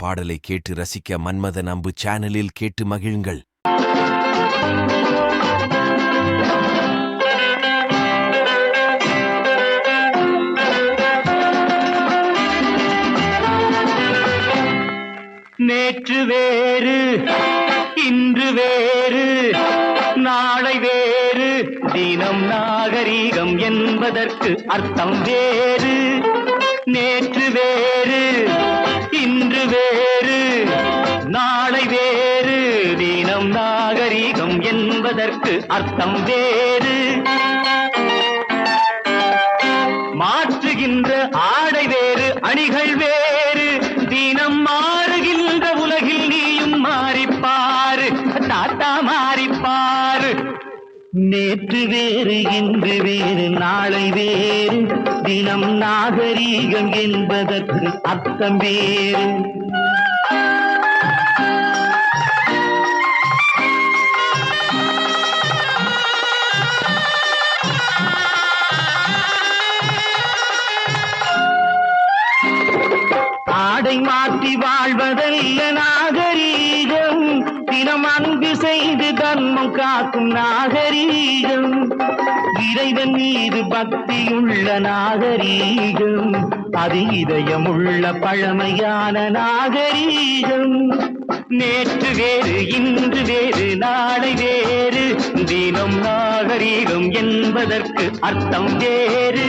பாடலை கேட்டு ரசிக்க மன்மதன் அம்பு சேனலில் கேட்டு மகிழுங்கள். நேற்று வேறு இன்று வேறு நாளை வேறு. தினம் நாகரீகம் என்பதற்கு அர்த்தம் வேறு. நேற்று வேறு இன்று வேறு நாளை வேறு. தினம் நாகரீகம் என்பதற்கு அர்த்தம் வேறு. நேற்று வேறு இன்று வேறு நாளை வேறு. தினம் நாகரீகம் என்பதற்கு அர்த்தம் வேறு. ஆடை மாற்றி வாழ்வதல்ல தர்மம் காக்கும் நாகரீகம். இறைவன் மீது பக்தியுள்ள நாகரீகம். அது இதயமுள்ள பழமையான நாகரீகம். நேற்று வேறு இன்று வேறு நாளை வேறு. தினம் நாகரீகம் என்பதற்கு அர்த்தம் வேறு.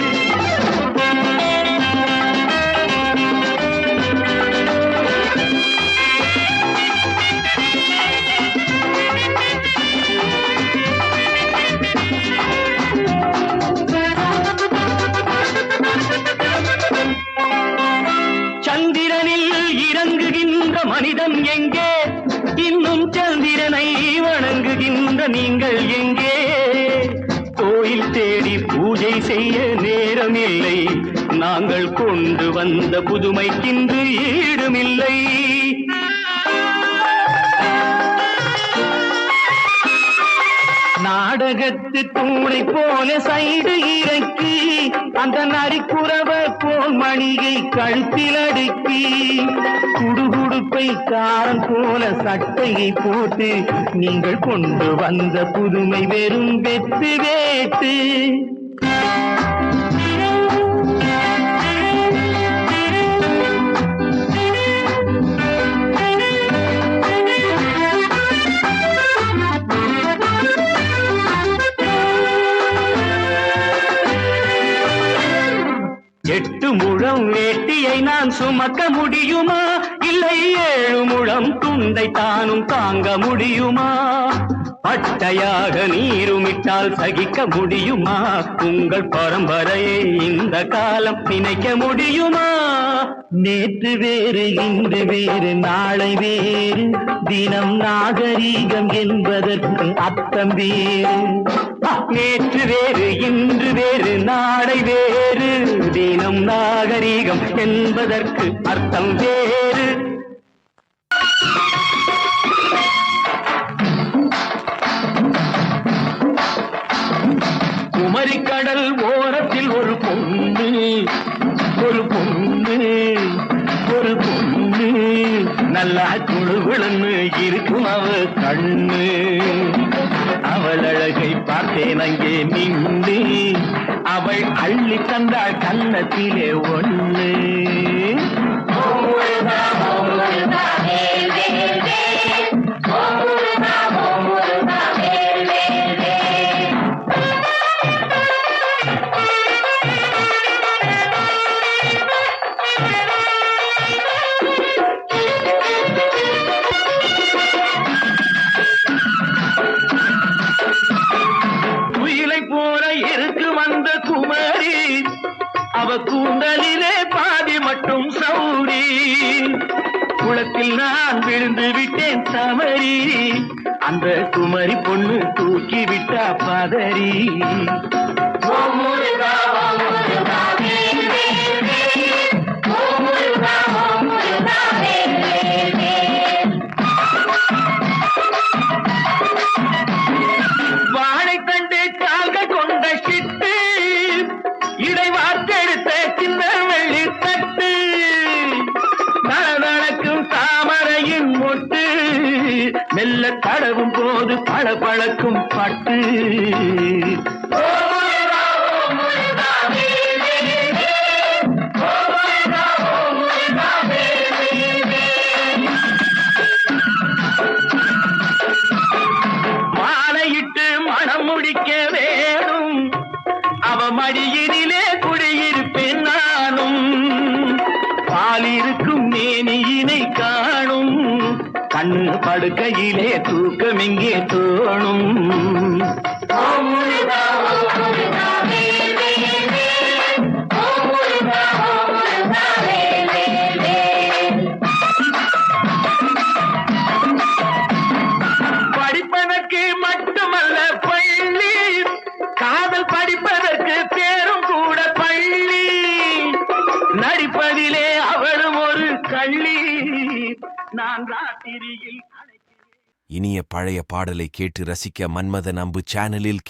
இறங்குகின்ற எங்கே? இன்னும் சந்திரனை வணங்குகின்ற நீங்கள் எங்கே? கோயில் தேடி பூஜை செய்ய நேரமில்லை. நாங்கள் கொண்டு வந்த புதுமைக்கின்று ஈடுமில்லை. நாடகத்து தூணை போல சைடு இறக்கி அந்த நரிக்குறவ போல் மணியை கழுத்தில் அடுக்கி குடுகுடுப்பை காரம் போல சட்டையை போட்டு நீங்கள் கொண்டு வந்த புதுமை வெறும் வெத்து வேட்டு. எட்டு முழம் வேட்டியை நான் சுமக்க முடியுமா? இல்லை ஏழு முழம் துண்டை தானும் தாங்க முடியுமா? பட்டையாக நீருமிட்டால் சகிக்க முடியுமா? உங்கள் பரம்பரையை இந்த காலம் நினைக்க முடியுமா? நேற்று வேறு இன்று வேறு நாளை வேறு. தினம் நாகரீகம் என்பதற்கு அர்த்தம் வேறு. நேற்று வேறு இன்று வேறு நாளை வேறு. தினம் நாகரீகம் என்பதற்கு அர்த்தம் வேறு. குமரிக்கடல் ஓரத்தில் ஒரு பொண்ணு. ஒரு பொண்ணு ஒரு பொண்ணு. நல்லா குழுகுழன்னு இருக்கும் அவ கண்ணு. அவள் அழகை பார்த்தேன் அங்கே நின்று. அவள் அள்ளி தந்தாள் கன்னத்திலே ஒன்று அவ கூந்தலிலே பாதி மட்டும் சௌரி. குளத்தில் நான் விழுந்து விட்டேன் சமரி. அந்த குமரி பொண்ணு தூக்கி விட்டா பதறி. போட்டு மெல்ல தடவும் போது பல பழக்கும் பட்டு. மாலையிட்டு மனம் முடிக்க வேணும் அவ மடியினிலே குடியிருப்பேன் நானும். பாலிருக்க கண்ணு படுக்கையிலே தூக்கம் இங்கே தோணும். படிப்பதற்கு மட்டுமல்ல பள்ளி. காதல் படிப்பதற்கு பேரும் கூட பள்ளி. நடிப்பதிலே அவளும் ஒரு கள்ளி. நான் ராத்திரியில் இனிய பழைய பாடலை கேட்டு ரசிக்க மன்மதன் அம்பு சேனலில்